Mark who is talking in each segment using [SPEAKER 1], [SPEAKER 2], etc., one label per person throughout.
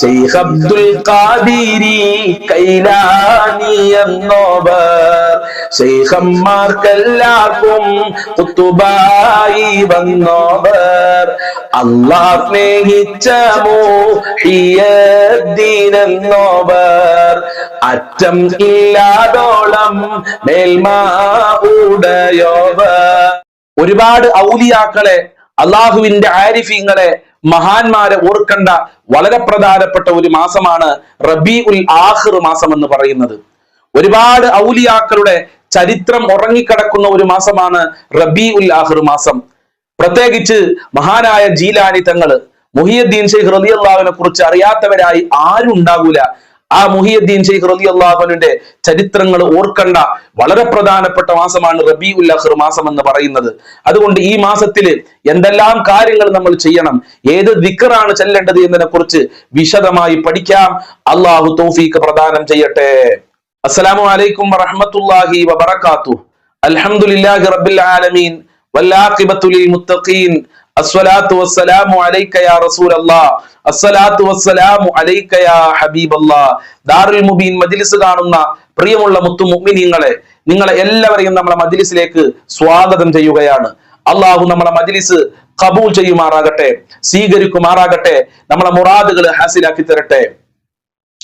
[SPEAKER 1] ഷെയ്ഖ് അബ്ദുൽ ഖാദിരി കൈലാനി എന്നോവർ ഷെയ്ഖന്മാർക്കെല്ലാവർക്കും കുത്തുബായി വന്നോവർ. അള്ളാഹ് സ്നേഹിച്ച മോഹിയദ്ദീൻ എന്നോവർ. അറ്റം ഇല്ലാതോളം മേൽമാടയോവർ ഒരുപാട് ഔലിയാക്കളെ അള്ളാഹുവിന്റെ ആരിഫീങ്ങളെ മഹാന്മാരെ ഓർക്കേണ്ട വളരെ പ്രധാനപ്പെട്ട ഒരു മാസമാണ് റബി ഉൽ ആഹിർ മാസം എന്ന് പറയുന്നത്. ഒരുപാട് ഔലിയാക്കളുടെ ചരിത്രം ഉറങ്ങിക്കിടക്കുന്ന ഒരു മാസമാണ് റബി ഉൽ ആഹിർ മാസം. പ്രത്യേകിച്ച് മഹാനായ ജീലാനി തങ്ങൾ മുഹിയുദ്ദീൻ ഷെയ്ഖ് അള്ളാഹുവിനെ കുറിച്ച് അറിയാത്തവരായി ആരും ഉണ്ടാകൂല ആ മുഹിയുദ്ദീൻ ഷെയ്ഖ് റലി അള്ളാഹുവിന്റെ ചരിത്രങ്ങൾ ഓർക്കേണ്ട. വളരെ പ്രധാനപ്പെട്ട മാസമാണ് റബി ഉല്ലാഹർ മാസം എന്ന് പറയുന്നത്. അതുകൊണ്ട് ഈ മാസത്തിൽ എന്തെല്ലാം കാര്യങ്ങൾ നമ്മൾ ചെയ്യണം ഏത് ദിക്കറാണ് ചെല്ലേണ്ടത് എന്നതിനെ കുറിച്ച് വിശദമായി പഠിക്കാം. അള്ളാഹു തൗഫീഖ് പ്രദാനം ചെയ്യട്ടെ. അസ്സലാമു അലൈക്കും വറഹ്മത്തുള്ളാഹി വബറകാതുഹു. അൽഹംദുലില്ലാഹി റബ്ബിൽ ആലമീൻ. മുത്തഖീൻ. അസ്സലാത്തു വസ്സലാമു അലൈക യാ റസൂലല്ലാഹ് അസ്സലാത്തു വസ്സലാമു അലൈക യാ ഹബീബല്ലാഹ് ദാറുൽ മുബീൻ മജ്ലിസ് കാണുന്ന പ്രിയമുള്ള മുത്തു മുഅ്മിനീങ്ങളെ നിങ്ങളെ എല്ലാവരെയും നമ്മളെ മജ്ലിസിലേക്ക് സ്വാഗതം ചെയ്യുകയാണ്. അള്ളാഹു നമ്മളെ മജ്ലിസ് കബൂൽ ചെയ്യുമാറാകട്ടെ സ്വീകരിക്കുമാറാകട്ടെ നമ്മളെ മുറാദുകൾ ഹാസിലാക്കി തരട്ടെ.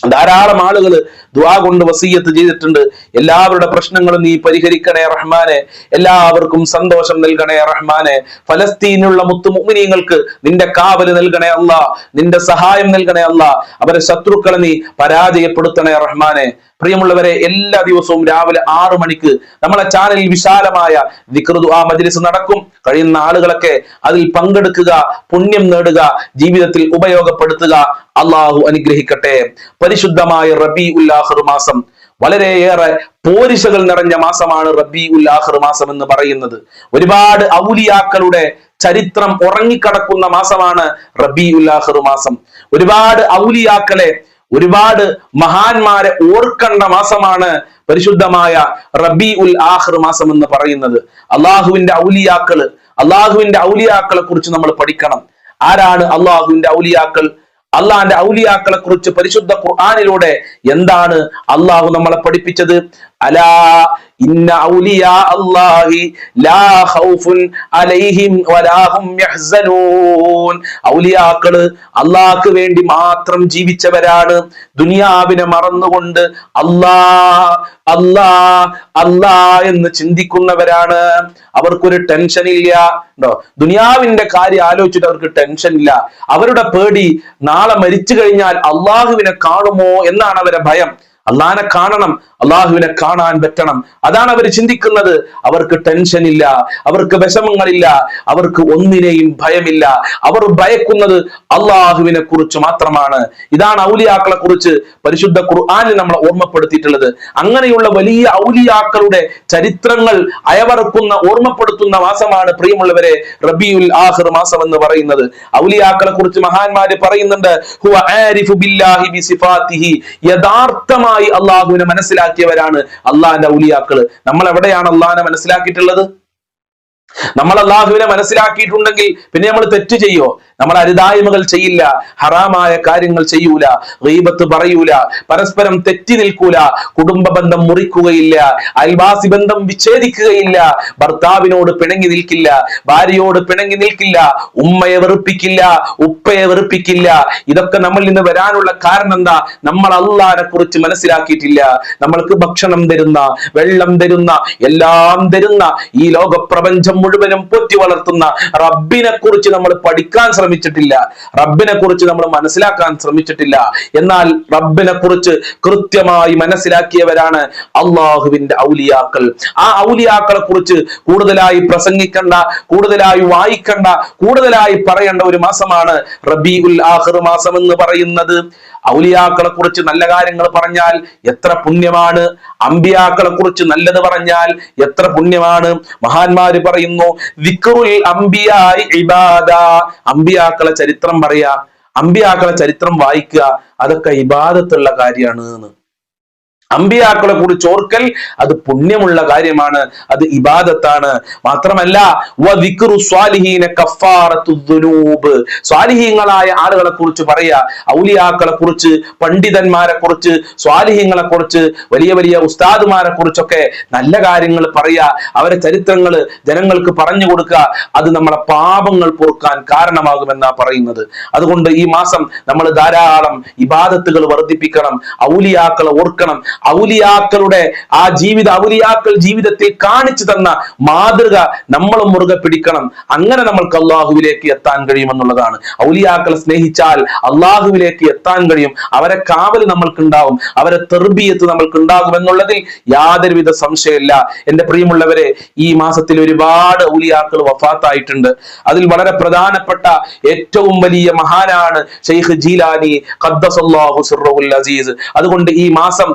[SPEAKER 1] ധാരാളം ആളുകൾ ദ്വാ കൊണ്ട് വസീയത്ത് ചെയ്തിട്ടുണ്ട്. എല്ലാവരുടെ പ്രശ്നങ്ങളും നീ പരിഹരിക്കണേ റഹ്മാനെ. എല്ലാവർക്കും സന്തോഷം നൽകണേ റഹ്മാനെ. ഫലസ്തീനുള്ള മുത്തു മുഅ്മിനീങ്ങൾക്ക് നിന്റെ കാവൽ നൽകണേ അല്ല. നിന്റെ സഹായം നൽകണേ അല്ല. അവരെ ശത്രുക്കളെ നീ പരാജയപ്പെടുത്തണേ റഹ്മാനെ. പ്രിയമുള്ളവരെ എല്ലാ ദിവസവും രാവിലെ ആറു മണിക്ക് നമ്മളെ ചാനലിൽ വിശാലമായ ദിക്റുദു ആ മജ്ലിസ് നടക്കും. കഴിയുന്ന ആളുകളൊക്കെ അതിൽ പങ്കെടുക്കുക പുണ്യം നേടുക ജീവിതത്തിൽ ഉപയോഗപ്പെടുത്തുക. അള്ളാഹു അനുഗ്രഹിക്കട്ടെ. പരിശുദ്ധമായ റബി ഉല്ലാഹർ മാസം. വളരെയേറെ പോരിശകൾ നിറഞ്ഞ മാസമാണ് റബി ഉല്ലാഹർ മാസം എന്ന് പറയുന്നത്. ഒരുപാട് ഔലിയാക്കളുടെ ചരിത്രം ഉറങ്ങിക്കടക്കുന്ന മാസമാണ് റബി ഉല്ലാഹർ മാസം. ഒരുപാട് ഔലിയാക്കളെ ഒരുപാട് മഹാന്മാരെ ഓർക്കണ്ട മാസമാണ് പരിശുദ്ധമായ റബി ഉൽ ആഹ്ർ മാസം എന്ന് പറയുന്നത്. അള്ളാഹുവിന്റെ ഔലിയാക്കൾ അള്ളാഹുവിന്റെ ഔലിയാക്കളെ കുറിച്ച് നമ്മൾ പഠിക്കണം. ആരാണ് അള്ളാഹുവിന്റെ ഔലിയാക്കൾ? അള്ളാഹിന്റെ ഔലിയാക്കളെ കുറിച്ച് പരിശുദ്ധ ഖുർആാനിലൂടെ എന്താണ് അള്ളാഹു നമ്മളെ പഠിപ്പിച്ചത്? അലാ ഇന്ന ഔലിയാ അല്ലാഹി ലാ ഖൗഫുൻ അലൈഹിം വലാ ഹും യഹ്സനൂൻ. ഔലിയാക്കൾ അള്ളാഹ്ക്ക് വേണ്ടി മാത്രം ജീവിച്ചവരാണ്. ദുനിയാവിനെ മറന്നുകൊണ്ട് അല്ലാ അല്ലാ അല്ലാ എന്ന് ചിന്തിക്കുന്നവരാണ്. അവർക്കൊരു ടെൻഷൻ ഇല്ല. ഉണ്ടോ? ദുനിയാവിന്റെ കാര്യം ആലോചിച്ചിട്ട് അവർക്ക് ടെൻഷൻ ഇല്ല. അവരുടെ പേടി നാളെ മരിച്ചു കഴിഞ്ഞാൽ അള്ളാഹുവിനെ കാണുമോ എന്നാണ് അവരെ ഭയം. അള്ളാഹിനെ കാണണം അള്ളാഹുവിനെ കാണാൻ പറ്റണം. അതാണ് അവർ ചിന്തിക്കുന്നത്. അവർക്ക് ടെൻഷൻ ഇല്ല അവർക്ക് വിഷമങ്ങളില്ല അവർക്ക് ഒന്നിനെയും ഭയമില്ല. അവർ ഭയക്കുന്നത് അള്ളാഹുവിനെ കുറിച്ച് മാത്രമാണ്. ഇതാണ് ഔലിയാക്കളെ കുറിച്ച് പരിശുദ്ധ ഖുർആാനിൽ നമ്മളെ ഓർമ്മപ്പെടുത്തിയിട്ടുള്ളത്. അങ്ങനെയുള്ള വലിയ ഔലിയാക്കളുടെ ചരിത്രങ്ങൾ അയവറക്കുന്ന ഓർമ്മപ്പെടുത്തുന്ന മാസമാണ് പ്രിയമുള്ളവരെ റബിയുൽ ആഹിർ മാസം എന്ന് പറയുന്നത്. ഔലിയാക്കളെ കുറിച്ച് മഹാന്മാര് പറയുന്നുണ്ട് ഹുവ യഥാർത്ഥമായി അള്ളാഹുവിനെ മനസ്സിലാക്കിയവരാണ് അള്ളാഹിന്റെ ഔലിയാക്കൾ. നമ്മൾ എവിടെയാണ് അള്ളാഹിനെ മനസ്സിലാക്കിയിട്ടുള്ളത്? നമ്മൾ അള്ളാഹുവിനെ മനസ്സിലാക്കിയിട്ടുണ്ടെങ്കിൽ പിന്നെ നമ്മൾ തെറ്റ് ചെയ്യോ? നമ്മൾ അരുതായ്മകൾ ചെയ്യില്ല ഹറാമായ കാര്യങ്ങൾ ചെയ്യൂല റീബത്ത് പറയൂല പരസ്പരം തെറ്റി നിൽക്കൂല കുടുംബ ബന്ധം മുറിക്കുകയില്ല അയൽവാസി ബന്ധം വിച്ഛേദിക്കുകയില്ല ഭർത്താവിനോട് പിണങ്ങി നിൽക്കില്ല ഭാര്യയോട് പിണങ്ങി നിൽക്കില്ല ഉമ്മയെ വെറുപ്പിക്കില്ല ഉപ്പയെ വെറുപ്പിക്കില്ല. ഇതൊക്കെ നമ്മൾ നിന്ന് വരാനുള്ള കാരണം എന്താ? നമ്മൾ അള്ളാഹിനെ കുറിച്ച് മനസ്സിലാക്കിയിട്ടില്ല. നമ്മൾക്ക് ഭക്ഷണം തരുന്ന വെള്ളം തരുന്ന എല്ലാം തരുന്ന ഈ ലോകപ്രപഞ്ചം മുഴുവനും പൊറ്റി വളർത്തുന്ന റബ്ബിനെ കുറിച്ച് നമ്മൾ പഠിക്കാൻ ശ്രമിച്ചിട്ടില്ല. റബ്ബിനെ കുറിച്ച് നമ്മൾ മനസ്സിലാക്കാൻ ശ്രമിച്ചിട്ടില്ല. എന്നാൽ റബ്ബിനെ കുറിച്ച് കൃത്യമായി മനസ്സിലാക്കിയവരാണ് അള്ളാഹുവിന്റെ ഔലിയാക്കൾ. ആ ഔലിയാക്കളെ കുറിച്ച് കൂടുതലായി പ്രസംഗിക്കേണ്ട കൂടുതലായി വായിക്കേണ്ട കൂടുതലായി പറയേണ്ട ഒരു മാസമാണ് റബി ഉൽ ആഹിർ മാസം എന്ന് പറയുന്നത്. ഔലിയാക്കളെ കുറിച്ച് നല്ല കാര്യങ്ങൾ പറഞ്ഞാൽ എത്ര പുണ്യമാണ്. അമ്പിയാക്കളെ കുറിച്ച് നല്ലത് പറഞ്ഞാൽ എത്ര പുണ്യമാണ്. മഹാന്മാര് പറയുന്നു വിക്റുൽ അംബിയായി ഇബാദ. അമ്പിയാക്കളെ ചരിത്രം പറയാ അമ്പിയാക്കളെ ചരിത്രം വായിക്കുക അതൊക്കെ ഇബാദത്തുള്ള കാര്യമാണ് എന്ന് അമ്പിയാക്കളെ കുറിച്ച് ഓർക്കൽ അത് പുണ്യമുള്ള കാര്യമാണ് അത് ഇബാദത്താണ്. മാത്രമല്ല സ്വാലിഹീങ്ങളായ ആളുകളെ കുറിച്ച് പറയാ ഔലിയാക്കളെ കുറിച്ച് പണ്ഡിതന്മാരെ കുറിച്ച് സ്വാലിഹീങ്ങളെ കുറിച്ച് വലിയ വലിയ ഉസ്താദുമാരെ കുറിച്ചൊക്കെ നല്ല കാര്യങ്ങൾ പറയാ അവരെ ചരിത്രങ്ങൾ ജനങ്ങൾക്ക് പറഞ്ഞു കൊടുക്കുക അത് നമ്മളെ പാപങ്ങൾ പൊറുക്കാൻ കാരണമാകുമെന്നാ പറയുന്നത്. അതുകൊണ്ട് ഈ മാസം നമ്മൾ ധാരാളം ഇബാദത്തുകൾ വർദ്ധിപ്പിക്കണം ഔലിയാക്കളെ ഓർക്കണം ഔലിയാക്കളുടെ ആ ജീവിത ഔലിയാക്കൾ ജീവിതത്തിൽ കാണിച്ചു തന്ന മാതൃക നമ്മളും മുറുകെ പിടിക്കണം. അങ്ങനെ നമ്മൾക്ക് അള്ളാഹുവിലേക്ക് എത്താൻ കഴിയുമെന്നുള്ളതാണ്. ഔലിയാക്കളെ സ്നേഹിച്ചാൽ അള്ളാഹുവിലേക്ക് എത്താൻ കഴിയും. അവരെ കാവൽ നമ്മൾക്കുണ്ടാവും. അവരെ തെർബിയത്ത് നമ്മൾക്കുണ്ടാകും എന്നുള്ളതിൽ യാതൊരുവിധ സംശയമില്ല. എന്റെ പ്രിയമുള്ളവരെ ഈ മാസത്തിൽ ഒരുപാട് ഔലിയാക്കൾ വഫാത്തായിട്ടുണ്ട്. അതിൽ വളരെ പ്രധാനപ്പെട്ട ഏറ്റവും വലിയ മഹാനാണ് ഷെയ്ഖ് ജീലാനി. അസീസ്. അതുകൊണ്ട് ഈ മാസം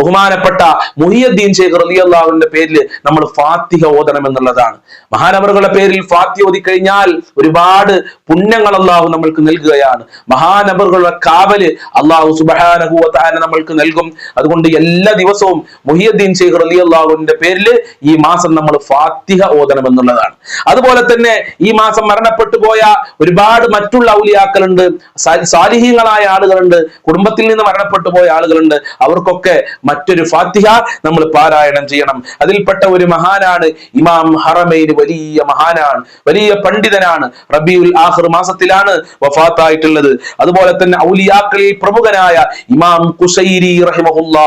[SPEAKER 1] ബഹുമാനപ്പെട്ട മുഹിയുദ്ദീൻ ഷെയ്ഖ് റളിയല്ലാഹുവിന്റെ പേരിൽ നമ്മൾ ഫാത്തിഹ ഓതണം എന്നുള്ളതാണ്. മഹാനവറുകളുടെ പേരിൽ ഫാത്തി ഓതി കഴിഞ്ഞാൽ ഒരുപാട് പുണ്യങ്ങൾ അള്ളാഹു നമ്മൾക്ക് നൽകുകയാണ്. മഹാനവറുകളുടെ കാവൽ അള്ളാഹു സുബഹാനഹു താന നമ്മൾക്ക് നൽകും. അതുകൊണ്ട് എല്ലാ ദിവസവും മുഹിയുദ്ദീൻ ഷെയ്ഖ് റളിയല്ലാഹുവിന്റെ പേരിൽ ഈ മാസം നമ്മൾ ഫാത്തിഹ ഓതണം എന്നുള്ളതാണ്. അതുപോലെ തന്നെ ഈ മാസം മരണപ്പെട്ടു പോയ ഒരുപാട് മറ്റുള്ള ഔലിയാക്കളുണ്ട്. സാലിഹീങ്ങളായ ആളുകളുണ്ട്. കുടുംബത്തിൽ നിന്ന് മരണപ്പെട്ടു പോയ ആളുകളുണ്ട്. അവർക്കൊക്കെ മറ്റൊരു ഫാത്തിഹ നമ്മൾ പാരായണം ചെയ്യണം. അതിൽപ്പെട്ട ഒരു മഹാനാണ് ഇമാം ഹറമൈൻ വലിയ മഹാനാണ് വലിയ പണ്ഡിതനാണ്. റബിയുൽ ആഹ് മാസത്തിലാണ് വഫാത്തായിട്ടുള്ളത്. അതുപോലെ തന്നെ ഔലിയാക്കളിൽ പ്രമുഖനായ ഇമാം കുസൈരി റഹിമഹുല്ല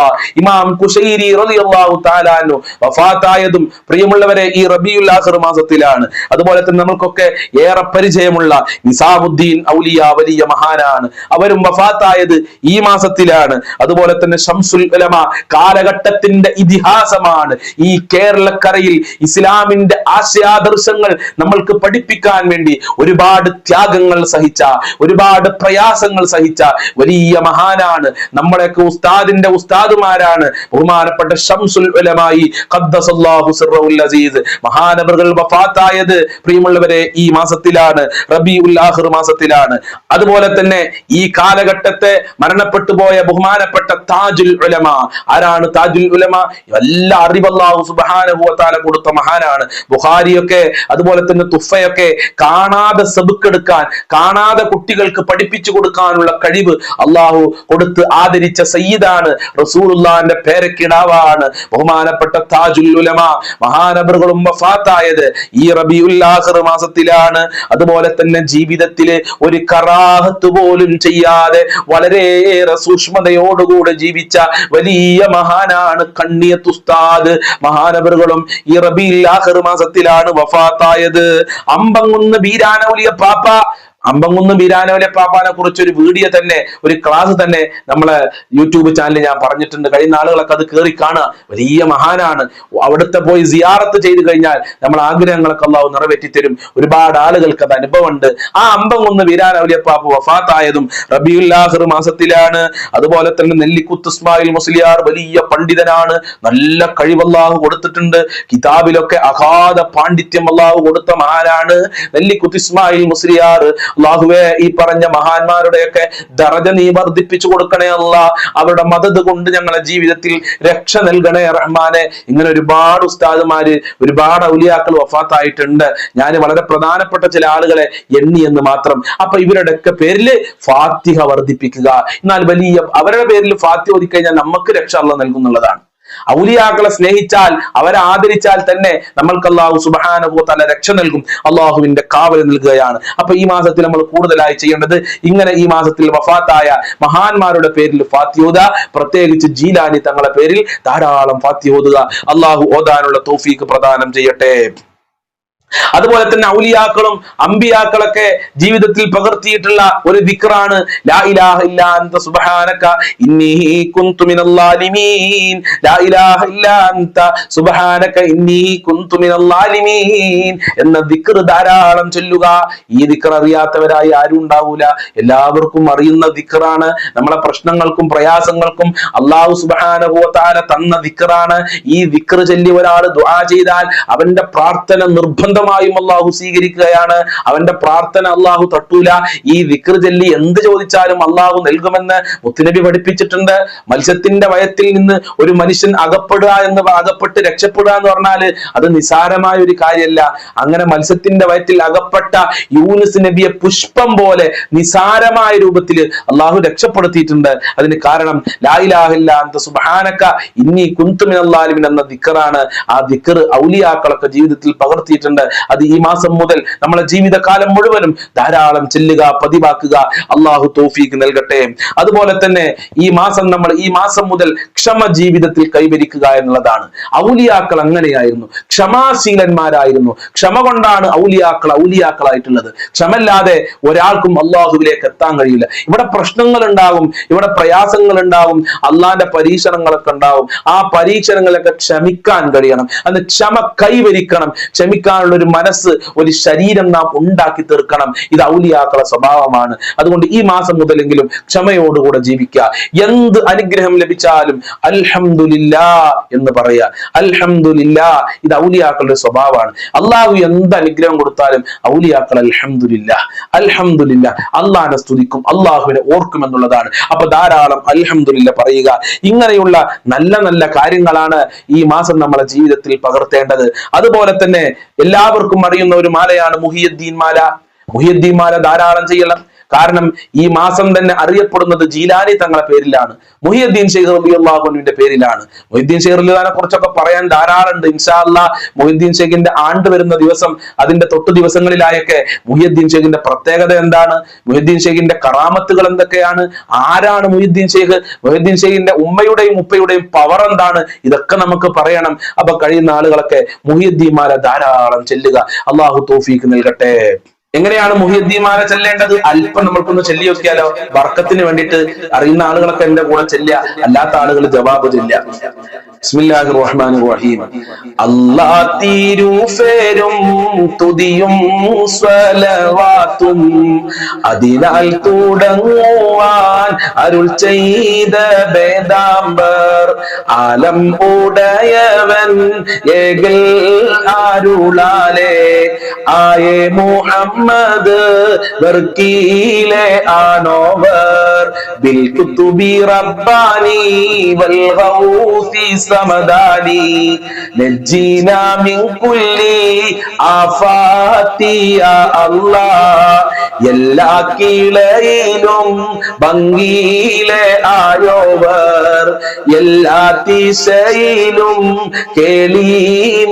[SPEAKER 1] ഇമാം കുസൈരി റളിയല്ലാഹു അൻഹു വഫാത്തായതും പ്രിയമുള്ളവരെ ഈ റബിയുൽ ആഖിർ മാസത്തിലാണ്. അതുപോലെ തന്നെ നമുക്കൊക്കെ ഏറെ പരിചയമുള്ള നിസാമുദ്ദീൻ ഔലിയ വലിയ മഹാനാണ്. അവരും വഫാത്തായത് ഈ മാസത്തിലാണ്. അതുപോലെ തന്നെ ഷംസുൽ ഉലമ കാലഘട്ടത്തിന്റെ ഇതിഹാസമാണ്. ഈ കേരളക്കരയിൽ ഇസ്ലാമിന്റെ ആശയാദർശങ്ങൾ നമ്മൾക്ക് പഠിപ്പിക്കാൻ വേണ്ടി ഒരുപാട് ത്യാഗങ്ങൾ സഹിച്ച ഒരുപാട് പ്രയാസങ്ങൾ സഹിച്ച വലിയ മഹാനാണ്. നമ്മളെയൊക്കെ ഉസ്താദിന്റെ ഉസ്താദുമാരാണ്. ബഹുമാനപ്പെട്ട ഷംസുൽ ഉലമായി അസീസ്. മഹാനവറുകൾ വഫാത്തായത് പ്രിയമുള്ളവരെ ഈ മാസത്തിലാണ്. റബി ആഖിർ മാസത്തിലാണ്. അതുപോലെ തന്നെ ഈ കാലഘട്ടത്തെ മരണപ്പെട്ടു പോയ ബഹുമാനപ്പെട്ട താജുൽ ഉലമ ആരാണ് താജുൽ ഉലമ? എല്ലാ അറിവല്ലാഹു തആല കൊടുത്ത മഹാനാണ്. ബുഹാരിയൊക്കെ അതുപോലെ തന്നെ തുഫയൊക്കെ കാണാതെ സബുക്കെടുക്കാൻ കാണാതെ കുട്ടികൾക്ക് പഠിപ്പിച്ചു കൊടുക്കാനുള്ള കഴിവ് അള്ളാഹു കൊടുത്ത് ആദരിച്ച സയ്യിദാണ്. റസൂലുള്ളാന്റെ പേരക്കിടാവാണ് ബഹുമാനപ്പെട്ട താജുൽ ഉലമ. മഹാനബറുകളും വഫാത്തായത് ഈ റബിയുൽ ആഖിർ മാസത്തിലാണ്. അതുപോലെ തന്നെ ജീവിതത്തിലെ ഒരു കറാഹത്ത് പോലും ചെയ്യാതെ വളരെയേറെ സൂക്ഷ്മതയോടുകൂടെ ജീവിച്ച വലിയ മഹാനാണ് കണ്ണിയത്ത് ഉസ്താദ്. മഹാനവറുകളും ഈ റബിയിൽ ആഹർ മാസത്തിലാണ് വഫാത്തായത്. അമ്പങ്ങുന്ന് ബീരാനൗലിയ പാപ്പ അമ്പങ്കുന്ന് ബീരാനോലെ പാപ്പാനെ കുറിച്ച് ഒരു വീഡിയോ തന്നെ ഒരു ക്ലാസ് തന്നെ നമ്മളെ യൂട്യൂബ് ചാനലിൽ ഞാൻ പറഞ്ഞിട്ടുണ്ട്. കഴിയുന്ന ആളുകളൊക്കെ അത് കയറി കാണുക. വലിയ മഹാനാണ്. അവിടുത്തെ പോയി സിയാറത്ത് ചെയ്തു കഴിഞ്ഞാൽ നമ്മൾ ആഗ്രഹങ്ങളൊക്കെ അള്ളാഹു നിറവേറ്റി തരും ഒരുപാട് ആളുകൾക്ക് അത് അനുഭവമുണ്ട്. ആ അമ്പങ്കുന്ന് ബീരാനൗലിയ പാപ്പ വഫാത്തായതും റബിയുല്ലാഹിർ മാസത്തിലാണ്. അതുപോലെ തന്നെ നെല്ലിക്കുത്ത് ഇസ്മായിൽ മുസ്ലിയാർ വലിയ പണ്ഡിതനാണ്. നല്ല കഴിവല്ലാഹു കൊടുത്തിട്ടുണ്ട്. കിതാബിലൊക്കെ അഗാധ പാണ്ഡിത്യം അള്ളാഹു കൊടുത്ത മഹാനാണ്. നെല്ലിക്കുത്ത് ഇസ്മായിൽ മുസ്ലിയാർ അള്ളാഹുവെ ഈ പറഞ്ഞ മഹാന്മാരുടെയൊക്കെ ദറജ നീ വർദ്ധിപ്പിച്ചു കൊടുക്കണേ അല്ല. അവരുടെ മദത് കൊണ്ട് ഞങ്ങളെ ജീവിതത്തിൽ രക്ഷ നൽകണേ റഹ്മാനെ. ഇങ്ങനെ ഒരുപാട് ഉസ്താദുമാര് ഒരുപാട് ഔലിയാക്കൾ വഫാത്തായിട്ടുണ്ട്. ഞാൻ വളരെ പ്രധാനപ്പെട്ട ചില ആളുകളെ എണ്ണി എന്ന് മാത്രം. അപ്പൊ ഇവരുടെയൊക്കെ പേരിൽ ഫാത്തിഹ വർദ്ധിപ്പിക്കുക. എന്നാൽ വലിയ അവരുടെ പേരിൽ ഫാത്തിഹ ഒതുക്കഴിഞ്ഞാൽ നമുക്ക് രക്ഷ അല്ല നൽകുന്നുള്ളതാണ്. ഔലിയാക്കളെ സ്നേഹിച്ചാൽ അവരെ ആദരിച്ചാൽ തന്നെ നമ്മൾക്ക് അള്ളാഹു സുബാനുഭവ തല രക്ഷ നൽകും അള്ളാഹുവിന്റെ കാവൽ നൽകുകയാണ്. അപ്പൊ ഈ മാസത്തിൽ നമ്മൾ കൂടുതലായി ചെയ്യേണ്ടത് ഇങ്ങനെ ഈ മാസത്തിൽ വഫാത്തായ മഹാന്മാരുടെ പേരിൽ ഫാത്തിയോദ പ്രത്യേകിച്ച് ജീലാനി തങ്ങളുടെ പേരിൽ ധാരാളം ഫാത്തിയോതുക അള്ളാഹു ഓതാനുള്ള തോഫീക്ക് പ്രദാനം ചെയ്യട്ടെ. അതുപോലെ തന്നെ ഔലിയാക്കളും അമ്പിയാക്കളൊക്കെ ജീവിതത്തിൽ പകർത്തിയിട്ടുള്ള ഒരു ദിക്റാണ്. ലാ ഇലാഹ സുബ്ഹാനക ഇന്നി കുന്തു മിനൽ ലാ ഇലാഹ സുബ്ഹാനക ഇന്നി കുന്തു മിനൽ എന്ന ദിക്ർ ധാരാളം ചൊല്ലുക. ഈ ദിക്ർ അറിയാത്തവരായി ആരും ഉണ്ടാവൂല. എല്ലാവർക്കും അറിയുന്ന ദിക്റാണ്. നമ്മളെ പ്രശ്നങ്ങൾക്കും പ്രയാസങ്ങൾക്കും അള്ളാഹു സുബ്ഹാനഹു തആല തന്ന ദിക്റാണ്. ഈ ദിക്ർ ചൊല്ലി ഒരാൾ ദുആ ചെയ്താൽ അവന്റെ പ്രാർത്ഥന നിർബന്ധ നിർബന്ധമായും അള്ളാഹു സ്വീകരിക്കുകയാണ്. അവന്റെ പ്രാർത്ഥന അള്ളാഹു തട്ടൂല. ഈ വിക്ർ ചൊല്ലി എന്ത് ചോദിച്ചാലും അള്ളാഹു നൽകുമെന്ന് മുത്തുനബി പഠിപ്പിച്ചിട്ടുണ്ട്. മത്സ്യത്തിന്റെ വയത്തിൽ നിന്ന് ഒരു മനുഷ്യൻ അകപ്പെടുക എന്ന് അകപ്പെട്ട് രക്ഷപ്പെടുക എന്ന് പറഞ്ഞാൽ അത് നിസാരമായ ഒരു കാര്യമല്ല. അങ്ങനെ മത്സ്യത്തിന്റെ വയറ്റിൽ അകപ്പെട്ട യൂനുസ് നബിയെ പുഷ്പം പോലെ നിസാരമായ രൂപത്തിൽ അള്ളാഹു രക്ഷപ്പെടുത്തിയിട്ടുണ്ട്. അതിന് കാരണം ലായിലാഹില്ല അന്ത സുബാനക്ക ഇന്നി എന്ന ദിക്കറാണ് ആ ദിക്കർ ഔലിയാക്കളൊക്കെ ജീവിതത്തിൽ പകർത്തിയിട്ടുണ്ട്. അത് ഈ മാസം മുതൽ നമ്മളെ ജീവിതകാലം മുഴുവനും ധാരാളം ചെല്ലുക പതിവാക്കുക. അള്ളാഹു തോഫീക്ക് നൽകട്ടെ. അതുപോലെ തന്നെ ഈ മാസം നമ്മൾ ഈ മാസം മുതൽ ക്ഷമ ജീവിതത്തിൽ കൈവരിക്കുക എന്നുള്ളതാണ്. ഔലിയാക്കൾ അങ്ങനെയായിരുന്നു. ക്ഷമാശീലന്മാരായിരുന്നു. ക്ഷമ കൊണ്ടാണ് ഔലിയാക്കൾ ഔലിയാക്കളായിട്ടുള്ളത്. ക്ഷമല്ലാതെ ഒരാൾക്കും അള്ളാഹുവിലേക്ക് എത്താൻ കഴിയില്ല. ഇവിടെ പ്രശ്നങ്ങൾ ഉണ്ടാകും ഇവിടെ പ്രയാസങ്ങൾ ഉണ്ടാവും അള്ളാന്റെ പരീക്ഷണങ്ങളൊക്കെ ഉണ്ടാവും ആ പരീക്ഷണങ്ങളൊക്കെ ക്ഷമിക്കാൻ കഴിയണം. അത് ക്ഷമ കൈവരിക്കണം. ക്ഷമിക്കാനുള്ള ഒരു മനസ്സ് ഒരു ശരീരം നാം ഉണ്ടാക്കി തീർക്കണം. ഇത് ഔലിയാക്കളെ സ്വഭാവമാണ്. അതുകൊണ്ട് ഈ മാസം മുതലെങ്കിലും ക്ഷമയോടുകൂടെ ജീവിക്കുക. എന്ത് അനുഗ്രഹം ലഭിച്ചാലും അൽഹംദുലില്ലാ എന്ന് പറയുക. അൽഹംദുലില്ലാ ഇത് ഔലിയാക്കളുടെ സ്വഭാവമാണ്. അള്ളാഹു എന്ത് അനുഗ്രഹം കൊടുത്താലും ഔലിയാക്കൾ അൽഹംദുലില്ലാ. അൽഹംദുലില്ലാ അള്ളാഹിനെ സ്തുതിക്കും അള്ളാഹുവിനെ ഓർക്കും എന്നുള്ളതാണ്. അപ്പൊ ധാരാളം അൽഹംദുലില്ല പറയുക. ഇങ്ങനെയുള്ള നല്ല നല്ല കാര്യങ്ങളാണ് ഈ മാസം നമ്മളെ ജീവിതത്തിൽ പകർത്തേണ്ടത്. അതുപോലെ തന്നെ എല്ലാവർക്കും അറിയുന്ന ഒരു മാലയാണ് മുഹിയുദ്ദീൻ മാല. മുഹിയുദ്ദീൻ മാല ധാരാളം ചെയ്യണം. കാരണം ഈ മാസം തന്നെ അറിയപ്പെടുന്നത് ജീലാനി തങ്ങളെ പേരിലാണ്. മുഹിയുദ്ദീൻ ഷെയ്ഖ് റബി അള്ളാഹുവിന്റെ പേരിലാണ്. മുഹിദ്ദീൻ ഷെയ്ഖ് റബിദാനെ കുറിച്ചൊക്കെ പറയാൻ ധാരാളം ഉണ്ട് ഇൻഷാ അല്ലാ മൊഹിദ്ദീൻ ഷെയ്ഖിന്റെ ആണ്ട് വരുന്ന ദിവസം അതിന്റെ തൊട്ടു ദിവസങ്ങളിലായൊക്കെ മുഹിയുദ്ദീൻ ഷെയ്ഖിന്റെ പ്രത്യേകത എന്താണ്? മുഹിദ്ദീൻ ഷെയ്ഖിന്റെ കറാമത്തുകൾ എന്തൊക്കെയാണ്? ആരാണ് മുഹിദ്ദീൻ ഷെയ്ഖ്? മുഹിദ്ദീൻ ഷെയ്ഖിന്റെ ഉമ്മയുടെയും ഉപ്പയുടെയും പവർ എന്താണ്? ഇതൊക്കെ നമുക്ക് പറയണം. അപ്പൊ കഴിയുന്ന ആളുകളൊക്കെ മുഹിയുദ്ദീന്മാരെ ധാരാളം ചെല്ലുക. അള്ളാഹു തോഫീക്ക് നൽകട്ടെ. എങ്ങനെയാണ് മുഹിയുദ്ദീമാരെ ചെല്ലേണ്ടത്? അല്പം നമ്മൾക്കൊന്ന് ചെല്ലി നോക്കിയാലോ? വർക്കത്തിന് വേണ്ടിയിട്ട് അറിയുന്ന ആളുകളൊക്കെ എന്റെ കൂടെ ചെല്ലുക. അല്ലാത്ത ആളുകൾ ജവാബ് ചെല്ലുക ബിസ്മില്ലാഹിർ റഹ്മാനിർ റഹീം സ്വലവാത്തും. അതിനാൽ തുടങ്ങുവാൻ അരുൾ ചെയ്ത ആലം ഉടയവൻ ഏകൽ ആരുളാലേ. ആയേ മുഹമ്മദ് വർക്കീലെ ആണോവർ. ബിൽ കുത്തുബി റബ്ബാനി വൽ ഗൗസി സമദാനി. നജ്ജീന മിൻ കുല്ലി ആഫാത്തി യാ അല്ലാഹ്. എല്ലാ കീളയിലും ഭംഗിയിലെ ആയോവർ എല്ലാ ദിശയിലും കേളി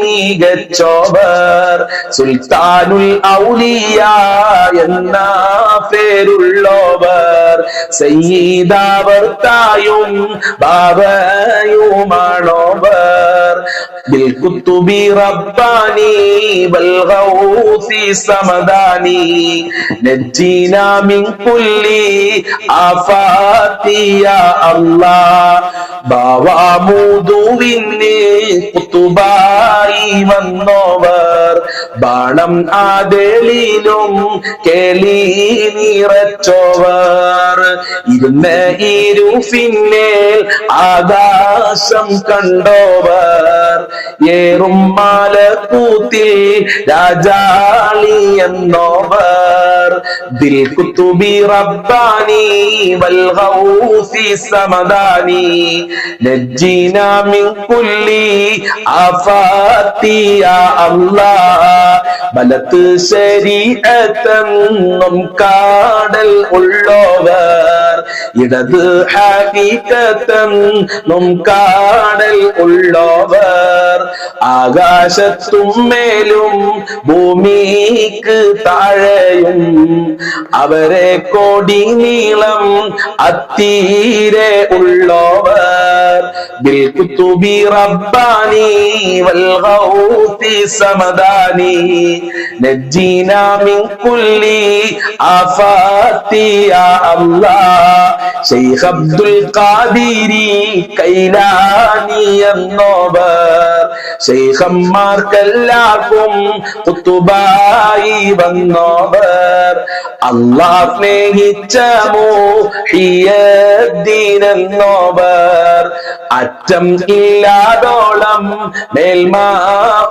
[SPEAKER 1] മികച്ചോവർ സുൽത്താനുൽ ഔലിയ എന്ന പേരുള്ളോവർ സയ്യിദാവർത്തായും ബാബയുമാണോവർ بالكتب رباني والغوث സമദാനി നജ്ജീന മിൻ കുല്ലി ആഫാത്തി യാ അല്ലാഹ് ബാവാമുദുവിന് കുത്തുബായി വന്നോവർ ബാണം ആദലിലും കേളി നിറച്ചോവർ ഇരുന്ന ഇരുഫിന്നേൽ ആകാശം കണ്ടോവർ ഏറും മാലക്കൂത്തിൽ രാജാളി എന്നോവർ. ദിൽ കുത്തുബി റബ്ബാനി വൽ ഗൗസി സമദാനി. നജ്ജീന മിൻ കുല്ലി ആഫാത്തി യാ അല്ലാഹ്. ബലത്ത് ശരീഅത്തെന്നും കാടൽ ഉള്ളോവർ. ഇടത് ഹാക്കിക്കത്തെന്നും കാടൽ ഉള്ളോവർ. ആകാശത്തും മേലും ഭൂമിക്ക് താഴെയും. അവരെ കോടി നീളം അത്തീരെ ഉള്ളവർ. ബിൽകുത്തുബി റബ്ബാനി വൽ ഗൗത്തി സമദാനി. നജ്ജീന മിൻ കുല്ലി ആഫാത്തി യാ അല്ലാഹ്. ശൈഖ് അബ്ദുൽ ഖാദിരി കൈലാനി എന്നോവർ. ശൈഖന്മാർക്കെല്ലാവർക്കും കുത്തുബായി വന്നവർ. അള്ളാഹ് സ്നേഹിച്ച മോഹിയദ്ദീനെന്നോവർ. അറ്റം ഇല്ലാതോളം മേൽമാ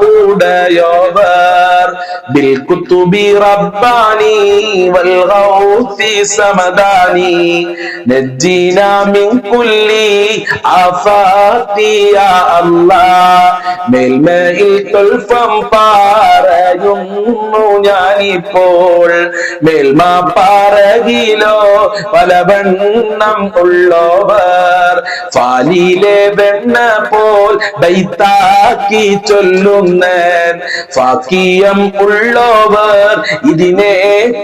[SPEAKER 1] ഉടയോവർ ബിൽ കുത്തുബി റബ്ബാനി വൽ ഗൗസി സമദാനി. നജ്ജീനാ മിൻ കുല്ലി ആഫാത്തി യാ അല്ലാഹ്. മേൽമയിൽ തുൽഫം പാറയുന്നു ഞാനിപ്പോൾ. മേൽമ പാറകിലോ പല വണ്ണം ഉള്ളവർ. ഫാലിലെ വെണ്ണ പോൽ ബൈത്താക്കി ചൊല്ലുന്ന ഫാക്കിയം ഉള്ളവർ ഇതിനെ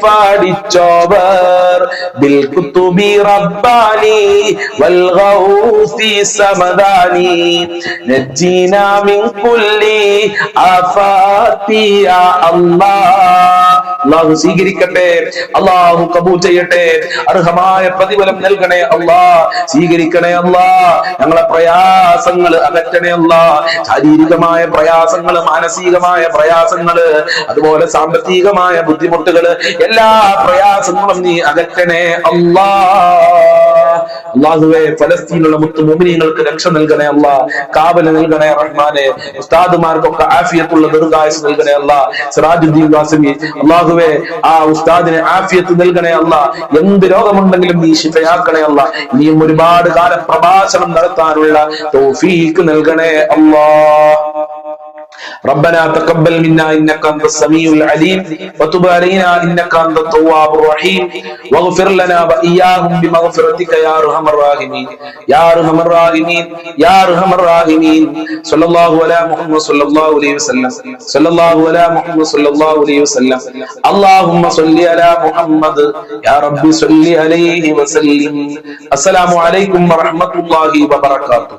[SPEAKER 1] പാടിച്ചോവർ. ബിൽകുത്തുബി റബ്ബാനി വൽ ഗൗസി സമദാനി. നജ്ജിന മിൻ കുല്ലി ആഫാത്തി യാ അല്ലാഹ് അള്ളാഹു സ്വീകരിക്കട്ടെ. അള്ളാഹു കബൂൽ ചെയ്യട്ടെ. അർഹമായ പ്രതിഫലം നൽകണേ അള്ളാ. സ്വീകരിക്കണേ അള്ളാ. ഞങ്ങളെ പ്രയാസങ്ങൾ അകറ്റണേ അള്ളാ. ശാരീരികമായ പ്രയാസങ്ങൾ മാനസികമായ പ്രയാസങ്ങൾ അതുപോലെ സാമ്പത്തികമായ ബുദ്ധിമുട്ടുകൾ എല്ലാ പ്രയാസങ്ങളും നീ അകറ്റണേ അള്ളാ. അള്ളാഹുവെ ഫലസ്തീനുള്ള മുത്തു മോമിനിയങ്ങൾക്ക് രക്ഷ നൽകണേ അല്ല കാവല നൽകണേ റഹ്മാനെ ഉസ്താദുമാർക്കൊക്കെ ആഫിയത്തുള്ള ദീർഘായുസ് നൽകണേ അല്ല സിറാജുദ്ദീൻ വാസമി അള്ളാഹുവെ ആ ഉസ്താദിനെ ആഫിയത്ത് നൽകണേ അല്ല എന്ത് രോഗമുണ്ടെങ്കിലും നീ ശിഫയാക്കണേ അല്ല ഇനിയും ഒരുപാട് കാലം പ്രഭാഷണം നടത്താനുള്ള തോഫീക്ക് നൽകണേ അല്ലാ. ربنا تقبل منا إنك أنت السميع العليم وتب علينا إنك أنت التواب الرحيم واغفر لنا وإياهم بمغفرتك يا أرحم الراحمين. يا أرحم الراحمين. يا أرحم الراحمين. صلى الله على محمد صلى الله عليه وسلم. صلى الله على محمد صلى الله عليه وسلم. اللهم صل على محمد. يا رب صل عليه وسلم. السلام عليكم ورحمة الله وبركاته.